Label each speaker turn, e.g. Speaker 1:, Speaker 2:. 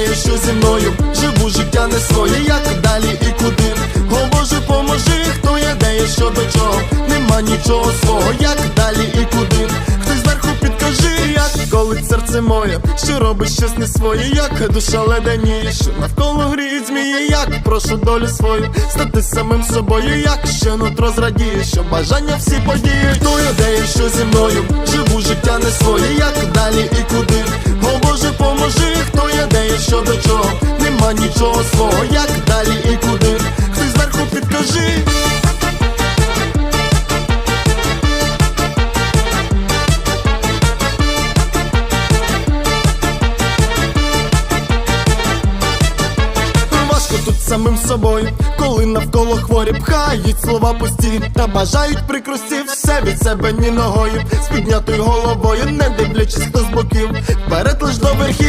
Speaker 1: ідея, що зі мною. Живу життя не своє, як далі і куди. О Боже, поможи, хто є де і що до чого. Нема нічого свого, як далі і куди. Хтось зверху підкажи, як? Коли серце моє, що робить щось не своє, як? Душа леденіє, що навколо гріють змії, як? Прошу долю свою, стати самим собою, як? Що нутро зрадіє, що бажання всі події, хто є де і що зі мною, живу життя не своє, як далі нічого свого, як далі і куди. Хтось зверху підкажи. Важко тут самим собою, коли навколо хворі пхають слова пусті та бажають прикрості все від себе ні ногою, з піднятою головою, не дивлячись хто з боків, вперед лиш до верхів.